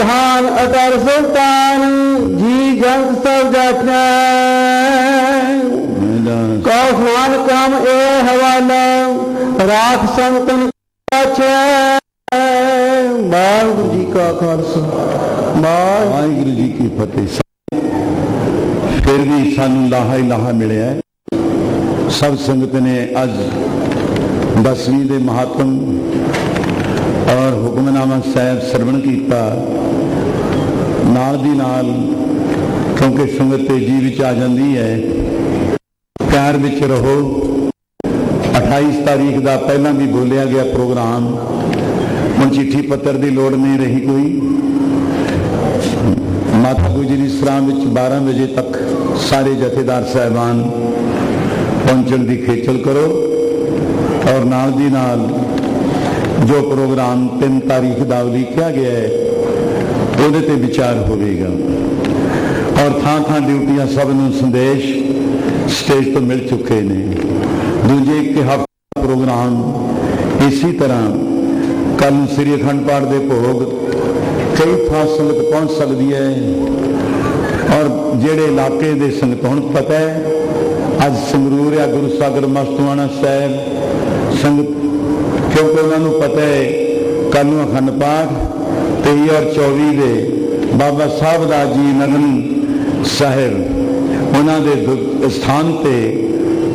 ਪ੍ਰਧਾਨ ਅਟਲ ਸੁਲਤਾਨ ਜੀ ਜੰਗ ਸਭ ਜਾਚੈ ਕਉ ਖਾਨ ਕੰਮ ਇਹ ਹਵਾਲਾ, ਰਾਖ ਸੰਤਨ ਕਾਛੈ ਵਾਹਿਗੁਰੂ ਜੀ ਕਾ ਖਾਲਸਾ। ਵਾਹਿਗੁਰੂ ਜੀ ਕੀ ਫਤਿਹ। ਫਿਰ ਵੀ ਸਾਨੂੰ ਲਾਹਾ ਹੀ ਲਾਹਾ ਮਿਲਿਆ ਸਭ ਸੰਗਤ ਨੇ ਅੱਜ ਦਸਵੀਂ ਦੇ ਮਹਾਤਮ ਔਰ ਹੁਕਮਨਾਮਾ ਸਾਹਿਬ ਸਰਵਣ ਕੀਤਾ। ਨਾਲ ਦੀ ਨਾਲ, ਕਿਉਂਕਿ ਸੰਗਤ ਤੇਜੀ ਵਿੱਚ ਆ ਜਾਂਦੀ ਹੈ, ਪਿਆਰ ਵਿੱਚ ਰਹੋ। 28 ਤਾਰੀਖ ਦਾ ਪਹਿਲਾਂ ਵੀ ਬੋਲਿਆ ਗਿਆ ਪ੍ਰੋਗਰਾਮ, ਹੁਣ ਚਿੱਠੀ ਪੱਤਰ ਦੀ ਲੋੜ ਨਹੀਂ ਰਹੀ ਕੋਈ। ਮਾਤਾ ਗੁਜਰੀ ਸਰਾਂ ਵਿੱਚ 12 ਵਜੇ ਤੱਕ ਸਾਰੇ ਜਥੇਦਾਰ ਸਾਹਿਬਾਨ ਪਹੁੰਚਣ ਦੀ ਖੇਚਲ ਕਰੋ। ਔਰ ਨਾਲ ਦੀ ਨਾਲ ਜੋ ਪ੍ਰੋਗਰਾਮ 3 ਤਾਰੀਖ ਦਾ ਉਲੀਕਿਆ ਗਿਆ ਹੈ, ਉਹਦੇ ਤੇ ਵਿਚਾਰ ਹੋਵੇਗਾ। ਔਰ ਥਾਂ ਥਾਂ ਡਿਊਟੀਆਂ ਸਭ ਨੂੰ ਸੰਦੇਸ਼ ਸਟੇਜ ਤੋਂ ਮਿਲ ਚੁੱਕੇ ਨੇ। ਦੂਜੇ ਇੱਕ ਹਫ਼ਤਾ ਪ੍ਰੋਗਰਾਮ ਇਸੇ ਤਰ੍ਹਾਂ ਕੱਲ ਨੂੰ ਸ੍ਰੀ ਅਖੰਡ ਪਾਠ ਦੇ ਭੋਗ ਕਈ ਥਾਂ ਸੰਗਤ ਪਹੁੰਚ ਸਕਦੀ ਹੈ। ਔਰ ਜਿਹੜੇ ਇਲਾਕੇ ਦੇ ਸੰਗਤ, ਹੁਣ ਪਤਾ ਹੈ, ਅੱਜ ਸੰਗਰੂਰ ਆ ਗੁਰੂ ਸਾਗਰ ਮਸਤਵਾਣਾ ਸਾਹਿਬ, ਸੰਗਤ ਕਿਉਂਕਿ ਉਹਨਾਂ ਨੂੰ ਪਤਾ ਹੈ ਕੱਲ ਨੂੰ ਅਖੰਡ ਪਾਠ 23 ਔਰ 24 ਦੇ ਬਾਬਾ ਸਾਹਿਬ ਦਾ ਜੀ ਨਗਨ ਸਾਹਿਬ, ਉਹਨਾਂ ਦੇ ਦੁ- ਸਥਾਨ ਤੇ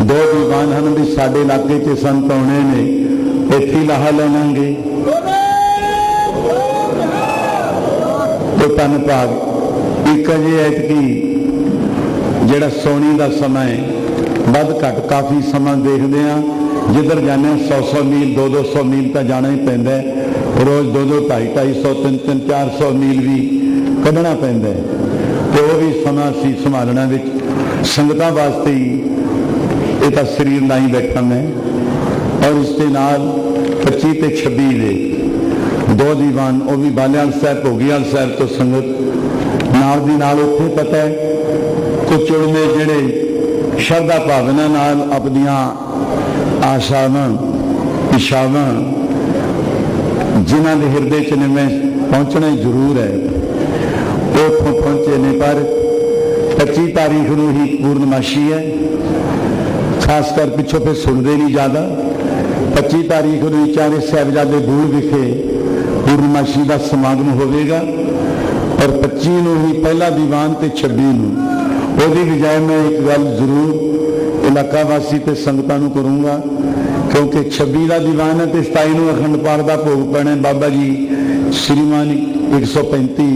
ਦੋ ਦੀਵਾਨ ਹਨ ਵੀ ਸਾਡੇ ਇਲਾਕੇ 'ਚ ਸੰਤ ਆਉਣੇ ਨੇ, ਇੱਥੇ ਲਾਹਾ ਲੈਣਾਂਗੇ ਤੇ ਤਨ ਭਾਗ, ਇੱਕ ਅਜੇ ਐਤਕੀ ਜਿਹੜਾ ਸੋਣੀ ਦਾ ਸਮਾਂ ਹੈ, ਵੱਧ ਘੱਟ ਕਾਫੀ ਸਮਾਂ ਦੇਖਦੇ ਆ ਜਿੱਧਰ ਜਾਂਦੇ 100 100 ਮੀਲ 2 200 ਮੀਲ ਤਾਂ ਜਾਣਾ ਹੀ ਪੈਂਦਾ ਹੈ। ਰੋਜ਼ 2 2 2.5 250 3 3 400 ਮੀਲ ਵੀ ਕੱਢਣਾ ਪੈਂਦਾ ਹੈ। ਤੇ ਉਹ ਵੀ ਸਮਾਂ ਸੀ ਸੰਭਾਲਣਾ ਵਿੱਚ। ਸੰਗਤਾਂ ਵਾਸਤੇ ਹੀ ਇਹ ਤਾਂ ਸਰੀਰ ਨਾਲ ਹੀ ਬੈਠਣ ਹੈ ਔਰ ਇਸ ਦੇ ਨਾਲ 25 ਤੇ 26 ਦੇ ਦੋ ਦੀਵਾਨ, ਉਹ ਵੀ ਬਾਲਿਆਲ ਸਾਹਿਬ ਭੋਗੀਵਾਲ ਸਾਹਿਬ ਤੋਂ ਸੰਗਤ। ਨਾਲ ਦੀ ਨਾਲ ਉੱਥੇ ਪਤਾ ਹੈ ਕੁਝ ਜਿਹੜੇ ਸ਼ਰਧਾ ਭਾਵਨਾ ਨਾਲ ਆਪਣੀਆਂ ਆਸ਼ਾਵਾਂ ਇਸ਼ਾਵਾਂ ਜਿਨ੍ਹਾਂ ਦੇ ਹਿਰਦੇ ਚ ਨੇ ਮੈਂ ਪਹੁੰਚਣਾ ਹੀ ਜ਼ਰੂਰ ਹੈ। ਉਹ ਉੱਥੋਂ ਪਹੁੰਚੇ ਨੇ, ਪਰ 25 ਤਾਰੀਖ ਨੂੰ ਹੀ ਪੂਰਨਮਾਸ਼ੀ ਹੈ। ਖਾਸ ਕਰ ਪਿੱਛੋਂ ਫਿਰ ਸੁਣਦੇ ਨਹੀਂ ਜ਼ਿਆਦਾ। 25 ਤਾਰੀਖ ਨੂੰ ਚਾਰੇ ਸਾਹਿਬਜ਼ਾਦੇ ਬੂੜ ਵਿਖੇ ਪੂਰਨਮਾਸ਼ੀ ਦਾ ਸਮਾਗਮ ਹੋਵੇਗਾ। ਔਰ 25 ਨੂੰ ਹੀ ਪਹਿਲਾ ਦੀਵਾਨ ਤੇ 26 ਨੂੰ। ਉਹਦੀ ਬਜਾਏ ਮੈਂ ਇੱਕ ਗੱਲ ਜ਼ਰੂਰ ਇਲਾਕਾ ਵਾਸੀ ਤੇ ਸੰਗਤਾਂ ਨੂੰ ਕਰੂੰਗਾ, ਕਿਉਂਕਿ 26 ਦਾ ਦੀਵਾਨ ਹੈ ਤੇ 27 ਨੂੰ ਅਖੰਡ ਪਾਠ ਦਾ ਭੋਗ ਪੈਣਾ ਬਾਬਾ ਜੀ, ਸ਼੍ਰੀਮਾਨ 135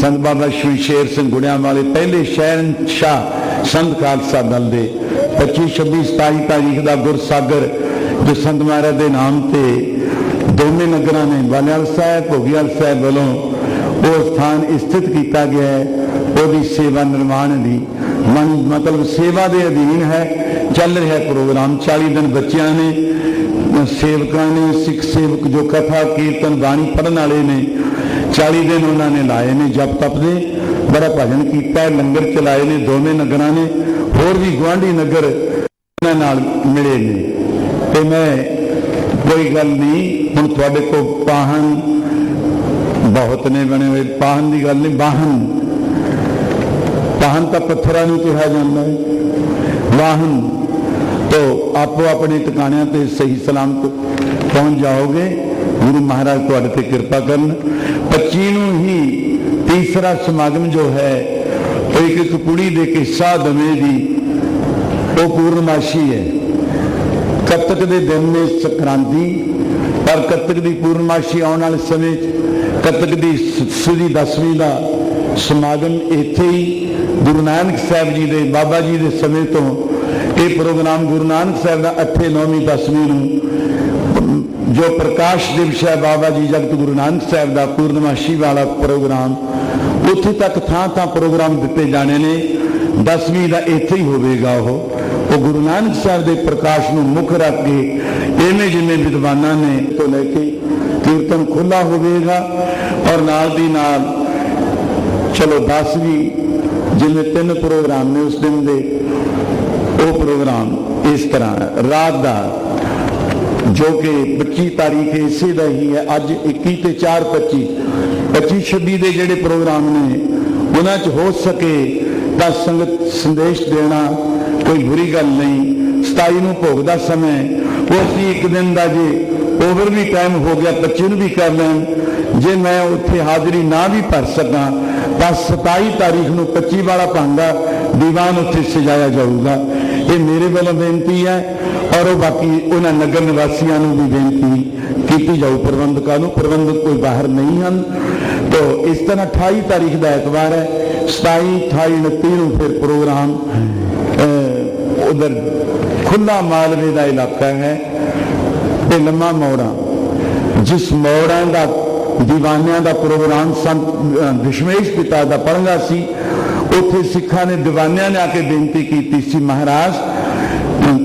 ਸੰਤ ਬਾਬਾ ਸ਼੍ਰੀ ਸ਼ੇਰ ਸਿੰਘ ਗੁੜਿਆਂ ਵਾਲੇ ਪਹਿਲੇ ਸ਼ਹਿਰ ਸ਼ਹਿਨशाह ਸੰਤ ਖਾਲਸਾ ਦਲ ਦੇ 25 26 27 ਤਾਰੀਖ ਦਾ ਗੁਰਸਾਗਰ, ਜੋ ਸੰਤ ਮਹਾਰਾਜ ਦੇ ਨਾਮ ਤੇ ਦੋਵੇਂ ਨਗਰਾਂ ਨੇ ਬਾਲਿਆਲ ਸਾਹਿਬ ਭੋਗੀਵਾਲ ਸਾਹਿਬ ਵੱਲੋਂ ਉਹ ਸਥਾਨ ਸਥਿਤ ਕੀਤਾ ਗਿਆ ਹੈ। ਉਹਦੀ ਸੇਵਾ ਨਿਰਮਾਣ ਦੀ, ਮਨ ਮਤਲਬ ਸੇਵਾ ਦੇ ਅਧੀਨ ਹੈ। ਚੱਲ ਰਿਹਾ ਪ੍ਰੋਗਰਾਮ 40 ਦਿਨ ਬੱਚਿਆਂ ਨੇ, ਸੇਵਕਾਂ ਨੇ, ਸਿੱਖ ਸੇਵਕ ਜੋ ਕਥਾ, ਕੀਰਤਨ, ਬਾਣੀ ਪੜਨ ਵਾਲੇ ਨੇ 40 ਦਿਨ ਉਹਨਾਂ ਨੇ ਲਾਏ ਨੇ ਜਪ ਤਪ ਦੇ, ਬੜਾ ਭਜਨ ਕੀਤਾ, ਲੰਗਰ ਚਲਾਏ ਨੇ, ਦੋਵੇਂ ਨਗਰਾਂ ਨੇ, ਹੋਰ ਵੀ ਗੁਆਂਢੀ ਨਗਰ ਉਹਨਾਂ ਨਾਲ ਮਿਲੇ ਨੇ। ਤੇ ਮੈਂ, ਕੋਈ ਗੱਲ ਨਹੀਂ, ਹੁਣ ਤੁਹਾਡੇ ਕੋਲ ਪਾਹਨ ਬਹੁਤ ਨੇ ਬਣੇ ਹੋਏ ਪਾਹਨ ਦੀ ਗੱਲ ਨਹੀਂ, ਵਾਹਨ। ਪਾਹਨ ਤਾਂ ਪੱਥਰਾਂ ਨੂੰ ਕਿਹਾ ਜਾਂਦਾ ਹੈ। ਵਾਹਨ ਤੋ ਆਪੋ ਆਪਣੇ ਟਿਕਾਣਿਆਂ ਤੇ ਸਹੀ ਸਲਾਮਤ ਪਹੁੰਚ ਜਾਓਗੇ। ਗੁਰੂ ਮਹਾਰਾਜ ਤੁਹਾਡੇ ਤੇ ਕਿਰਪਾ ਕਰਨ। 25 ਨੂੰ ਹੀ ਤੀਸਰਾ ਸਮਾਗਮ ਜੋ ਹੈ, ਉਹ ਇੱਕ ਇੱਕ ਕੁੜੀ ਦੇ ਕਿੱਸਾ ਦਮੇ ਦੀ ਉਹ ਪੂਰਨਮਾਸ਼ੀ ਹੈ। ਕੱਤਕ ਦੇ ਦਿਨ ਨੇ ਸੰਕ੍ਰਾਂਤੀ, ਪਰ ਕੱਤਕ ਦੀ ਪੂਰਨਮਾਸ਼ੀ ਆਉਣ ਵਾਲੇ ਸਮੇਂ 'ਚ ਕੱਤਕ ਦੀ ਸੁਦੀ ਦਸਵੀਂ ਦਾ ਸਮਾਗਮ ਇੱਥੇ ਹੀ ਗੁਰੂ ਨਾਨਕ ਸਾਹਿਬ ਜੀ ਦੇ, ਬਾਬਾ ਜੀ ਦੇ ਸਮੇਂ ਤੋਂ ਇਹ ਪ੍ਰੋਗਰਾਮ ਗੁਰੂ ਨਾਨਕ ਸਾਹਿਬ ਦਾ 8ਵੇਂ 9ਵੀਂ 10ਵੀਂ ਨੂੰ, ਜੋ ਪ੍ਰਕਾਸ਼ ਦਿਵਸ ਹੈ ਬਾਬਾ ਜੀ ਜਗਤ ਗੁਰੂ ਨਾਨਕ ਸਾਹਿਬ ਦਾ ਪੂਰਨਮਾਸ਼ੀ ਵਾਲਾ ਪ੍ਰੋਗਰਾਮ, ਉੱਥੇ ਤੱਕ ਥਾਂ ਥਾਂ ਪ੍ਰੋਗਰਾਮ ਦਿੱਤੇ ਜਾਣੇ ਨੇ। 10ਵੀਂ ਦਾ ਇੱਥੇ ਹੀ ਹੋਵੇਗਾ ਉਹ। ਉਹ ਗੁਰੂ ਨਾਨਕ ਸਾਹਿਬ ਦੇ ਪ੍ਰਕਾਸ਼ ਨੂੰ ਮੁੱਖ ਰੱਖ ਕੇ ਇਵੇਂ ਜਿਵੇਂ ਵਿਦਵਾਨਾਂ ਨੇ ਤੋਂ ਲੈ ਕੇ ਕੀਰਤਨ ਖੁੱਲਾ ਹੋਵੇਗਾ ਔਰ ਨਾਲ ਦੀ ਨਾਲ, ਚਲੋ 10 ਵੀ ਜਿਵੇਂ ਤਿੰਨ ਪ੍ਰੋਗਰਾਮ ਨੇ ਉਸ ਦਿਨ ਦੇ ਉਹ ਪ੍ਰੋਗਰਾਮ ਇਸ ਤਰ੍ਹਾਂ ਰਾਤ ਦਾ, ਜੋ ਕਿ 25 ਤਾਰੀਖ ਇਸੇ ਦਾ ਹੀ ਹੈ, ਅੱਜ 21 ਤੇ 4 25 25 26 ਦੇ ਜਿਹੜੇ ਪ੍ਰੋਗਰਾਮ ਨੇ, ਉਹਨਾਂ 'ਚ ਹੋ ਸਕੇ ਤਾਂ ਸੰਗਤ ਸੰਦੇਸ਼ ਦੇਣਾ ਕੋਈ ਬੁਰੀ ਗੱਲ ਨਹੀਂ। 27 ਨੂੰ ਭੋਗ ਦਾ ਸਮੇਂ ਉਹ ਅਸੀਂ ਇੱਕ ਦਿਨ ਦਾ ਜੇ ਓਵਰ ਵੀ ਟਾਈਮ ਹੋ ਗਿਆ 25 ਨੂੰ ਵੀ ਕਰ ਲੈਣ। ਜੇ ਮੈਂ ਉੱਥੇ ਹਾਜ਼ਰੀ ਨਾ ਵੀ ਭਰ ਸਕਾਂ, ਤਾਂ 27 ਤਾਰੀਖ ਨੂੰ 25 ਵਾਲਾ ਭਾਂਗਾ ਦੀਵਾਨ ਉੱਥੇ ਸਜਾਇਆ ਜਾਊਗਾ। ਇਹ ਮੇਰੇ ਵੱਲੋਂ ਬੇਨਤੀ ਹੈ ਔਰ ਉਹ ਬਾਕੀ ਉਹਨਾਂ ਨਗਰ ਨਿਵਾਸੀਆਂ ਨੂੰ ਵੀ ਬੇਨਤੀ ਕੀਤੀ ਜਾਊ ਪ੍ਰਬੰਧਕਾਂ ਨੂੰ। ਪ੍ਰਬੰਧਕ ਕੋਈ ਬਾਹਰ ਨਹੀਂ ਹਨ। ਤੋ ਇਸ ਤਰ੍ਹਾਂ 28 ਤਾਰੀਖ ਦਾ ਐਤਵਾਰ ਹੈ। 27 28 29 ਨੂੰ ਫਿਰ ਪ੍ਰੋਗਰਾਮ ਉਧਰ ਖੁੱਲਾ ਮਾਲਵੇ ਦਾ ਇਲਾਕਾ ਹੈ ਤੇ ਲੰਮਾ ਮੋੜਾ ਜਿਸ ਮੋੜਾਂ ਦਾ, ਦੀਵਾਨਿਆਂ ਦਾ ਪ੍ਰੋਗਰਾਮ ਸੰਤ ਵਿਸ਼ਮੇਸ਼ ਪਿਤਾ ਦਾ ਪੜ੍ਹਨਾ ਸੀ ਉੱਥੇ ਸਿੱਖਾਂ ਨੇ ਦੀਵਾਨਿਆਂ ਨੇ ਆ ਕੇ ਬੇਨਤੀ ਕੀਤੀ ਸੀ ਮਹਾਰਾਜ।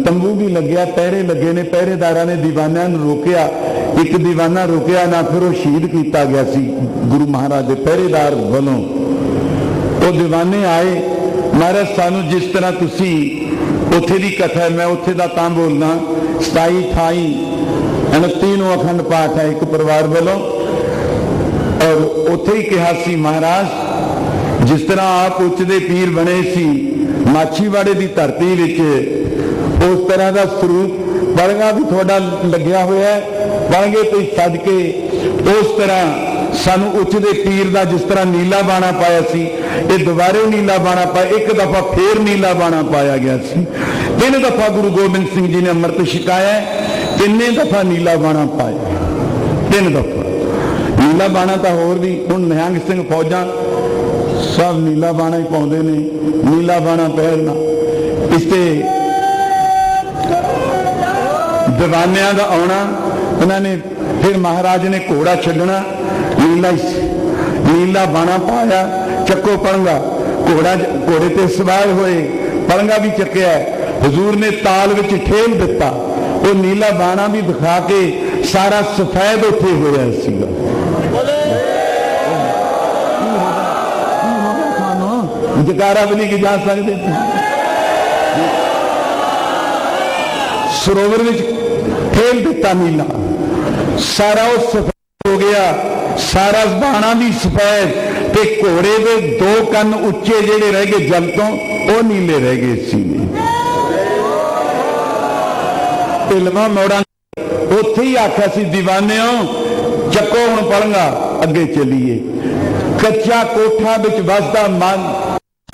ਤੰਬੂ ਵੀ ਲੱਗਿਆ, ਪਹਿਰੇ ਲੱਗੇ ਨੇ, ਪਹਿਰੇਦਾਰਾਂ ਨੇ ਦੀਵਾਨਿਆਂ ਨੂੰ ਰੋਕਿਆ। ਇੱਕ ਦੀਵਾਨਾ ਰੁਕਿਆ, ਨਾ ਫਿਰ ਉਹ ਸ਼ਹੀਦ ਕੀਤਾ ਗਿਆ ਸੀ ਗੁਰੂ ਮਹਾਰਾਜ ਦੇ ਪਹਿਰੇਦਾਰ ਵੱਲੋਂ। ਉਹ ਦੀਵਾਨੇ ਆਏ, ਮਹਾਰਾਜ, ਸਾਨੂੰ ਜਿਸ ਤਰ੍ਹਾਂ ਤੁਸੀਂ ਉੱਥੇ ਦੀ ਕਥਾ ਮੈਂ ਉੱਥੇ ਦਾ ਤਾਂ ਬੋਲਣਾ 27 28 29 ਨੂੰ ਅਖੰਡ ਪਾਠ ਹੈ ਇੱਕ ਪਰਿਵਾਰ ਵੱਲੋਂ। ਔਰ ਉੱਥੇ ਹੀ ਕਿਹਾ ਸੀ ਮਹਾਰਾਜ ਜਿਸ ਤਰ੍ਹਾਂ ਆਪ ਉੱਚ ਦੇ ਪੀਰ ਬਣੇ ਸੀ ਮਾਛੀਵਾੜੇ ਦੀ ਧਰਤੀ ਵਿੱਚ ਉਸ ਤਰ੍ਹਾਂ ਦਾ ਸਰੂਪ ਬੜਗਾ ਵੀ ਤੁਹਾਡਾ ਲੱਗਿਆ ਹੋਇਆ ਹੈ। ਬਣਗੇ ਤੇ ਛੱਡ ਕੇ ਉਸ ਤਰ੍ਹਾਂ ਸਾਨੂੰ ਉੱਚ ਦੇ ਪੀਰ ਦਾ ਜਿਸ ਤਰ੍ਹਾਂ ਨੀਲਾ ਬਾਣਾ ਪਾਇਆ ਸੀ ਇਹ ਦੁਬਾਰੇ ਨੀਲਾ ਬਾਣਾ ਪਾਇਆ ਇੱਕ ਦਫਾ ਫੇਰ ਨੀਲਾ ਬਾਣਾ ਪਾਇਆ ਗਿਆ ਸੀ। ਤਿੰਨ ਦਫਾ ਗੁਰੂ ਗੋਬਿੰਦ ਸਿੰਘ ਜੀ ਨੇ ਅੰਮ੍ਰਿਤ ਛਕਾਇਆ ਹੈ, ਤਿੰਨੇ ਦਫਾ ਨੀਲਾ ਬਾਣਾ ਪਾਇਆ। ਤਿੰਨ ਦਫਾ। ਨੀਲਾ ਬਾਣਾ ਤਾਂ ਹੋਰ ਵੀ ਹੁਣ ਨਿਹੰਗ ਸਿੰਘ ਫੌਜਾਂ ਸਭ ਨੀਲਾ ਬਾਣਾ ਹੀ ਪਾਉਂਦੇ ਨੇ, ਨੀਲਾ ਬਾਣਾ ਪਹਿਨਣਾ ਇਸ ਤੇ ਦੀਵਾਨਿਆਂ ਦਾ ਆਉਣਾ ਉਹਨਾਂ ਨੇ ਫਿਰ ਮਹਾਰਾਜ ਨੇ ਘੋੜਾ ਛੱਡਣਾ, ਨੀਲਾ ਹੀ- ਨੀਲਾ ਬਾਣਾ ਪਾਇਆ, ਚੱਕੋ ਪਣਗਾ ਘੋੜਾ ਘੋੜੇ ਤੇ ਸਵਾਰ ਹੋਏ ਪਣਗਾ ਵੀ ਚੱਕਿਆ। ਹਜ਼ੂਰ ਨੇ ਤਾਲ ਵਿੱਚ ਠੇਲ ਦਿੱਤਾ। ਉਹ ਨੀਲਾ ਬਾਣਾ ਵੀ ਦਿਖਾ ਕੇ ਸਾਰਾ ਸਫੈਦ ਉੱਥੇ ਹੋਇਆ ਸੀਗਾ। ਜਕਾਰਾ ਵੀ ਨਹੀਂ ਕਿ ਜਾ ਸਕਦੇ। ਸਰੋਵਰ ਵਿੱਚ ਫੇਲ ਦਿੱਤਾ ਨੀਲਾ। ਸਾਰਾ ਉਹ ਸਫੈਦ ਹੋ ਗਿਆ। ਸਾਰਾ ਬਾਣਾ ਵੀ ਸਫੈਦ ਤੇ ਘੋੜੇ ਦੇ ਦੋ ਕੰਨ ਉੱਚੇ ਜਿਹੜੇ ਰਹਿ ਗਏ ਜਲ ਤੋਂ, ਉਹ ਨੀਲੇ ਰਹਿ ਗਏ ਸੀ ਤੇ ਲਵਾ ਮੋੜਾਂ ਉੱਥੇ ਹੀ ਆਖਿਆ ਸੀ دیਵਾਨਿਓ ਚੱਕੋ ਹੁਣ ਪੜੰਗਾ ਅੱਗੇ ਚੱਲੀਏ। ਕੱਚਾ ਕੋਠਾ ਵਿੱਚ ਵਸਦਾ ਮਨ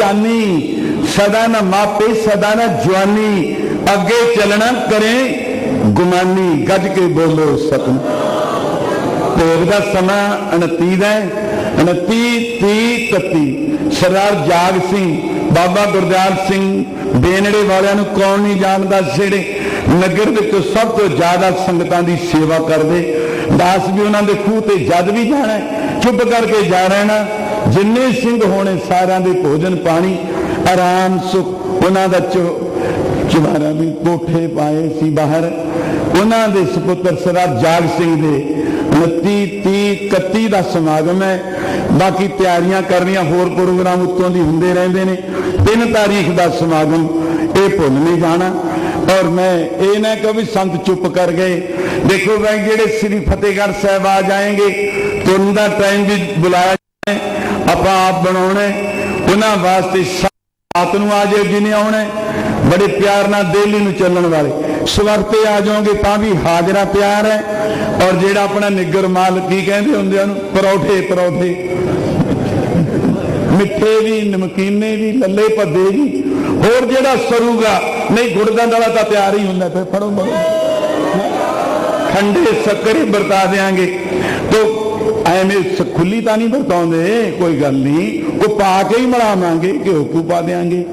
ਚਾਨੀ ਸਦਾ ਨਾ ਮਾਪੇ, ਸਦਾ ਨਾ ਜਵਾਨੀ। ਅੱਗੇ ਚੱਲਣਾ ਕਰੇ ਗੁਮਾਨੀ। ਗੱਜ ਕੇ ਬੋਲੋ ਸਤਨ ਭੋਗ ਦਾ ਸਮਾਂ 29 ਦਾ 29 30 31 ਸਰਦਾਰ ਜਾਗ ਸਿੰਘ, ਬਾਬਾ ਗੁਰਦਿਆਲ ਸਿੰਘ ਬੇਨੜੇ ਵਾਲਿਆਂ ਨੂੰ ਕੌਣ ਨਹੀਂ ਜਾਣਦਾ ਜਿਹੜੇ ਨਗਰ ਵਿੱਚ ਸਭ ਤੋਂ ਜ਼ਿਆਦਾ ਸੰਗਤਾਂ ਦੀ ਸੇਵਾ ਕਰਦੇ। ਦਾਸ ਵੀ ਉਹਨਾਂ ਦੇ ਖੂਹ ਤੇ ਜਦ ਵੀ ਜਾਣਾ ਚੁੱਪ ਕਰਕੇ ਜਾ ਰਹਿਣਾ। ਜਿੰਨੇ ਸਿੰਘ ਹੋਣੇ ਸਾਰਿਆਂ ਦੇ ਭੋਜਨ ਪਾਣੀ, ਆਰਾਮ, ਸੁਖ, ਉਹਨਾਂ ਦਾ ਚੋ ਵੀ ਕੋਠੇ ਪਾਏ ਸੀ ਬਾਹਰ। ਉਹਨਾਂ ਦੇ ਸੁਪੁੱਤਰ ਸਰਦਾਰ ਜਾਗ ਸਿੰਘ ਦੇ 29 30 31 ਦਾ ਸਮਾਗਮ ਹੈ। ਬਾਕੀ ਤਿਆਰੀਆਂ ਕਰਨੀਆਂ ਹੋਰ ਪ੍ਰੋਗਰਾਮ ਉੱਤੋਂ ਦੀ ਹੁੰਦੇ ਰਹਿੰਦੇ ਨੇ। ਤਿੰਨ ਤਾਰੀਖ ਦਾ ਸਮਾਗਮ, ਇਹ ਭੁੱਲ ਨਹੀਂ ਜਾਣਾ। ਔਰ ਮੈਂ ਇਹ ਨਾ ਕਹਾਂ ਵੀ ਸੰਤ ਚੁੱਪ ਕਰ ਗਏ। ਦੇਖੋ ਭਾਈ ਜਿਹੜੇ ਸ੍ਰੀ ਫਤਿਹਗੜ੍ਹ ਸਾਹਿਬ ਆ ਜਾਣਗੇ ਤੁਹਾਨੂੰ ਦਾ ਟਾਈਮ ਵੀ ਬੁਲਾਇਆ ਹੈ। ਆਪਾਂ ਆਪ ਬਣਾਉਣਾ, ਉਹਨਾਂ ਵਾਸਤੇ ਰਾਤ ਨੂੰ ਆ ਜਾਓ ਜਿਹਨੇ ਆਉਣਾ, ਬੜੇ ਪਿਆਰ ਨਾਲ ਦਿੱਲੀ ਨੂੰ ਚੱਲਣ ਵਾਲੇ। ਸਵਰਤੇ ਆ ਜਾਓਗੇ ਤਾਂ ਵੀ ਹਾਜ਼ਰਾ ਪਿਆਰ ਹੈ। ਔਰ ਜਿਹੜਾ ਆਪਣਾ ਨਿੱਗਰ ਮਾਲ ਕੀ ਕਹਿੰਦੇ ਹੁੰਦੇ ਉਹਨੂੰ? ਪਰੌਠੇ ਪਰੌਠੇ। ਮਿੱਠੇ ਵੀ, ਨਮਕੀਨੇ ਵੀ, ਲੱਲੇ ਭੱਦੇ ਵੀ। ਹੋਰ ਜਿਹੜਾ ਸਰੂਗਾ, ਨਹੀਂ, ਗੁੜਦਾਂ ਵਾਲਾ ਤਾਂ ਤਿਆਰ ਹੀ ਹੁੰਦਾ, ਫਿਰ ਫੜੋ ਮਰੋ। ਖੰਡੇ, ਸ਼ੱਕਰੇ ਵਰਤਾ ਦੇਾਂਗੇ ਤੋ ਐਵੇਂ ਖੁੱਲੀ ਤਾਂ ਨਹੀਂ ਵਰਤਾਉਂਦੇ, ਕੋਈ ਗੱਲ ਨਹੀਂ। ਉਹ ਪਾ ਕੇ ਹੀ ਮਲਾਵਾਂਗੇ ਘਿਓ ਕੂ ਪਾ ਦੇਾਂਗੇ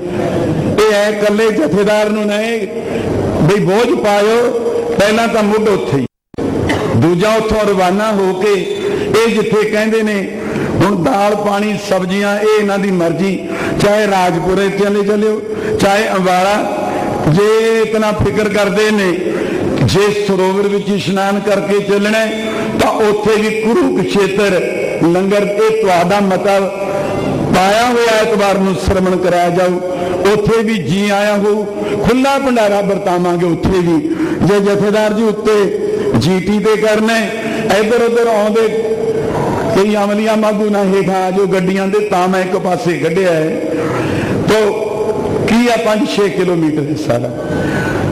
ਇਹ ਐ ਕੱਲੇ ਜਥੇਦਾਰ ਨੂੰ ਨਹੀਂ ਬਈ ਬੋਝ ਪਾਇਓ, ਪਹਿਲਾਂ ਤਾਂ ਮੁੱਢ ਉੱਥੇ ਹੀ। ਦੂਜਾ ਉੱਥੋਂ ਰਵਾਨਾ ਹੋ ਕੇ, ਇਹ ਜਿੱਥੇ ਕਹਿੰਦੇ ਨੇ, ਹੁਣ ਦਾਲ, ਪਾਣੀ, ਸਬਜ਼ੀਆਂ, ਇਹ ਇਹਨਾਂ ਦੀ ਮਰਜ਼ੀ। ਚਾਹੇ ਰਾਜਪੁਰੇ ਚਲੇ ਚਲਿਓ, ਚਾਹੇ ਅੰਬਾਲਾ, ਜੇ ਇਤਨਾ ਫਿਕਰ ਕਰਦੇ ਨੇ, ਜੇ ਸਰੋਵਰ ਵਿੱਚ ਇਸ਼ਨਾਨ ਕਰਕੇ ਚੱਲਣਾ ਤਾਂ ਉੱਥੇ ਵੀ ਕੁਰੂਕਸ਼ੇਤਰ ਲੰਗਰ ਤੇ ਤੁਹਾਡਾ ਮਤਾ ਪਾਇਆ ਹੋਇਆ ਐਤਵਾਰ ਨੂੰ ਸ਼ਰਮਣ ਕਰਾਇਆ ਜਾਊ। ਉੱਥੇ ਵੀ ਜੀ ਆਇਆ ਹੋ ਖੁੱਲਾ ਭੰਡਾਰਾ ਵਰਤਾਵਾਂਗੇ ਉੱਥੇ ਵੀ। ਜੇ ਜਥੇਦਾਰ ਜੀ ਉੱਤੇ ਜੀਟੀ ਤੇ ਕਰਨਾ ਇੱਧਰ ਉੱਧਰ ਆਉਂਦੇ, ਕਈ ਅਮਲੀਆਂ ਮਾਗੂ ਨਾ ਹੇਠਾਂ ਜੋ ਗੱਡੀਆਂ ਦੇ, ਤਾਂ ਮੈਂ ਇੱਕ ਪਾਸੇ ਕੱਢਿਆ ਹੈ। ਤੋ ਕੀ ਆ 5-6 ਕਿਲੋਮੀਟਰ ਹਿੱਸਾ ਦਾ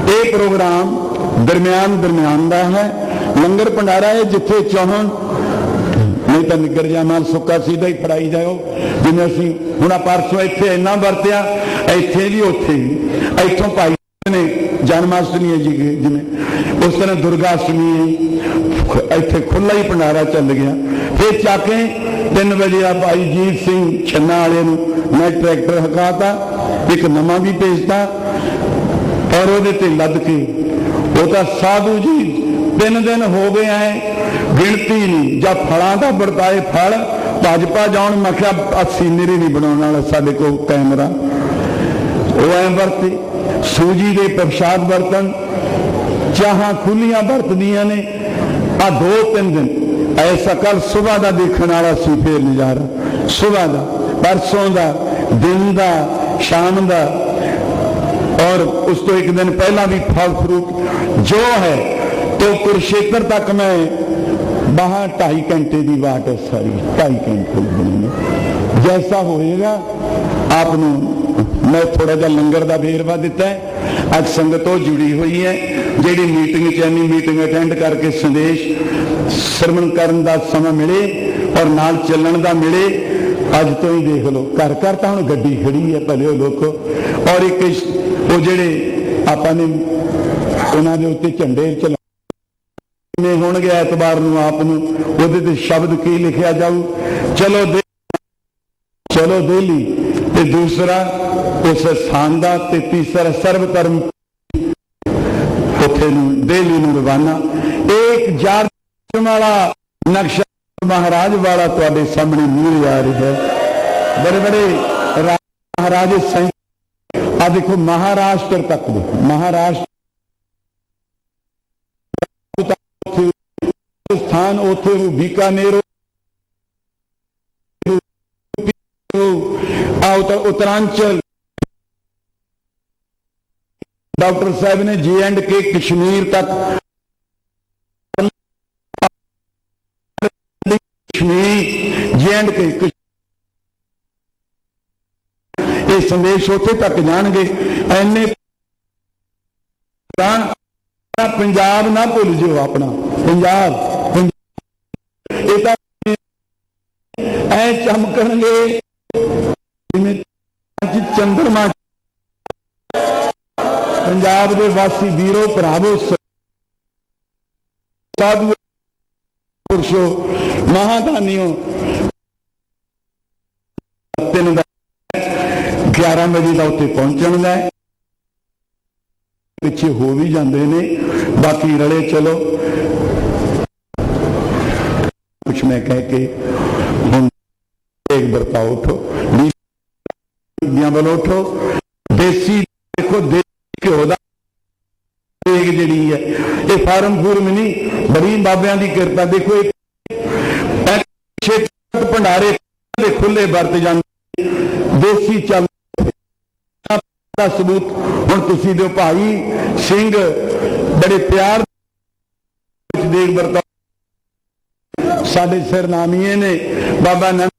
ਇਹ ਪ੍ਰੋਗਰਾਮ ਦਰਮਿਆਨ ਦਰਮਿਆਨ ਦਾ ਹੈ। ਲੰਗਰ ਭੰਡਾਰਾ ਹੈ, ਜਿੱਥੇ ਚਾਹਣ। ਨਹੀਂ ਤਾਂ ਨਿੱਗਰ ਜਾਣਾ ਸੁੱਕਾ ਸੀਧਾ ਹੀ ਫੜਾਈ ਜਾਓ ਜਿਵੇਂ ਅਸੀਂ ਹੁਣ ਆਹ ਪਰਸੋਂ ਇੱਥੇ ਇੰਨਾ ਵਰਤਿਆ, ਇੱਥੇ ਵੀ ਉੱਥੇ ਵੀ। ਇੱਥੋਂ ਭਾਈ ਨੇ ਜਨਮਾਸ਼ਟਮੀ ਹੈ ਜੀ ਜਿਵੇਂ। ਉਸ ਤਰ੍ਹਾਂ ਦੁਰਗਾਸ਼ਟਮੀ ਹੈ ਇੱਥੇ ਖੁੱਲਾ ਹੀ ਭੰਡਾਰਾ ਚੱਲ ਗਿਆ। ਫਿਰ ਚਾਕੇ 3 ਵਜੇ ਆ ਭਾਈ ਜੀਤ ਸਿੰਘ ਛੰਨਾ ਵਾਲੇ ਨੂੰ ਮੈਂ ਟਰੈਕਟਰ ਹਕਾਤਾ, ਇੱਕ ਨਵਾਂ ਵੀ ਭੇਜਤਾ ਔਰ ਉਹਦੇ ਤੇ ਲੱਦ ਕੇ। ਉਹ ਤਾਂ ਸਾਧੂ ਜੀ ਤਿੰਨ ਦਿਨ ਹੋ ਗਏ ਐ, ਗਿਣਤੀ ਨਹੀਂ। ਜਾਂ ਫਲਾਂ ਦਾ ਵਰਤਾਏ ਫਲ, ਭਾਜਪਾ ਜਾਣ, ਮੈਂ ਕਿਹਾ ਅਸੀਂ ਮੇਰੇ ਨਹੀਂ ਬਣਾਉਣ ਵਾਲਾ ਸਾਡੇ ਕੋਲ ਕੈਮਰਾ। ਉਹ ਐ ਵਰਤੇ। ਸੂਜੀ ਦੇ ਪ੍ਰਸ਼ਾਦ ਵਰਤਨ ਚਾਹਾਂ ਖੁੱਲੀਆਂ ਵਰਤਦੀਆਂ ਨੇ। ਆ ਦੋ ਤਿੰਨ ਦਿਨ। ਐਸਾ ਕੱਲ ਸਵੇਰ ਦਾ ਦੇਖਣ ਵਾਲਾ ਸੀ ਫੇਰ ਨਜ਼ਾਰਾ। ਸਵੇਰ ਦਾ, ਪਰਸੋਂ ਦਾ, ਦਿਨ ਦਾ, ਸ਼ਾਮ ਦਾ। ਔਰ ਉਸ ਤੋਂ ਇੱਕ ਦਿਨ ਪਹਿਲਾਂ ਵੀ ਫਲ ਫਰੂਟ ਜੋ ਹੈ तो ਕੁਰਸ਼ੇਤਰ ਤੱਕ ਮੈਂ ਬਾਹਾਂ 2.5 ਘੰਟੇ ਦੀ ਵਾਟ ਹੈ ਸਾਰੀ 2.5 ਘੰਟੇ ਦੀ ਜੈਸਾ ਹੋਏਗਾ, ਆਪ ਨੂੰ ਮੈਂ ਥੋੜਾ ਜਿਹਾ ਲੰਗਰ ਦਾ ਵੇਰਵਾ ਦਿੱਤਾ ਹੈ। ਅੱਜ ਸੰਗਤ ਉਹ ਜੁੜੀ ਹੋਈ ਹੈ। ਜਿਹੜੀ ਮੀਟਿੰਗ ਚੈਨੀ ਮੀਟਿੰਗ ਅਟੈਂਡ ਕਰਕੇ ਸੰਦੇਸ਼ ਸਰਵਣ ਕਰਨ ਦਾ ਸਮਾਂ ਮਿਲੇ ਔਰ ਨਾਲ ਚੱਲਣ ਦਾ ਮਿਲੇ, ਅੱਜ ਤੋਂ ਹੀ ਦੇਖ ਲਓ। ਘਰ ਘਰ ਤਾਂ ਹੁਣ ਗੱਡੀ ਖੜੀ ਹੈ, ਭਲੇ ਉਹ ਲੋਕੋ। ਔਰ ਇੱਕ ਉਹ ਜਿਹੜੇ ਆਪਾਂ ਨੇ ਉਹਨਾਂ ਦੇ ਉੱਤੇ ਝੰਡੇ ਚਲਾ ਨੇ ਹੋਣਗੇ ਐਤਵਾਰ ਨੂੰ ਆਪ ਨੂੰ, ਉਹਦੇ ਤੇ ਸ਼ਬਦ ਕੀ ਲਿਖਿਆ ਜਾਊ? ਚਲੋ ਚਲੋ ਦਿੱਲੀ ਤੇ ਦੂਸਰਾ, ਉਸ ਸਥਾਨ ਦਾ ਤੇ ਤੀਸਰਾ ਸਰਵ ਧਰਮ ਉੱਥੇ ਨੂੰ ਦਿੱਲੀ ਨੂੰ ਰਵਾਨਾ। ਇੱਕ ਜਾਰ ਵਾਲਾ ਨਕਸ਼ਾ ਮਹਾਰਾਜ ਵਾਲਾ ਤੁਹਾਡੇ ਸਾਹਮਣੇ ਮੂਹਰੇ ਆ ਰਿਹਾ ਹੈ। ਬੜੇ ਬੜੇ ਰਾ- ਮਹਾਰਾਜੇ ਸੈਂ ਆ ਦੇਖੋ ਮਹਾਰਾਸ਼ਟਰ ਤੱਕ ਦੇਖੋ, ਮਹਾਰਾਸ਼ਟਰ ਸਥਾਨ ਉੱਥੇ ਉਹ ਬੀਕਾਨੇਰ ਉਤਰਾਂਚਲ ਡਾਕਟਰ ਸਾਹਿਬ ਨੇ ਜੀ ਐਂਡ ਕੇ ਕਸ਼ਮੀਰ ਤੱਕ ਕਸ਼ਮੀਰ ਜੀ ਐਂਡ ਕੇ ਇਹ ਸੰਦੇਸ਼ ਉੱਥੇ ਤੱਕ ਜਾਣਗੇ ਐਨੇ ਤਾਂ ਪੰਜਾਬ ਨਾ ਭੁੱਲ ਜਿਓ ਆਪਣਾ ਪੰਜਾਬ ਐ ਚਮਕਣਗੇ ਜਿਵੇਂ ਅੱਜ ਚੰਦਰਮਾ ਪੰਜਾਬ ਦੇ ਵਾਸੀ ਵੀਰੋ, ਭਰਾਵੋ ਸਾਧੂ ਪੁਰਸ਼ੋ, ਮਹਾਦਾਨੀਓ, ਤਿੰਨ ਦਾ 11 ਵਜੇ ਦਾ ਉੱਥੇ ਪਹੁੰਚਣ ਦਾ ਪਿੱਛੇ ਹੋ ਵੀ ਜਾਂਦੇ ਨੇ, ਬਾਕੀ ਰਲੇ ਚਲੋ। ਕੁਛ ਮੈਂ ਕਹਿ ਕੇ ਇੱਕ ਵਰਤਾਓ ਉਠੋ। ਬੀਬੀਆਂ ਵੱਲ ਉਠੋ। ਦੇਸੀ ਦੇਖੋ, ਦੇਸੀ ਦਾ ਦੇਗ ਜਿਹੜੀ ਹੈ, ਇਹ ਫਾਰਮ ਫੂਰਮ ਨਹੀਂ, ਬੜੀ ਬਾਬਿਆਂ ਦੀ ਕਿਰਪਾ। ਦੇਖੋ ਇਹ ਇਹ ਭੰਡਾਰੇ ਦੇ ਖੁੱਲੇ ਵਰਤ ਜਾਂਦੇ ਦੇਸੀ ਚੱਲ ਦਾ ਸਬੂਤ ਹੁਣ ਤੁਸੀਂ ਦਿਓ ਭਾਈ ਸਿੰਘ, ਬੜੇ ਪਿਆਰ ਵਿੱਚ ਦੇਖ ਵਰਤਾ ਸਾਡੇ ਸਿਰ ਨੇ, ਬਾਬਾ ਨੰਦ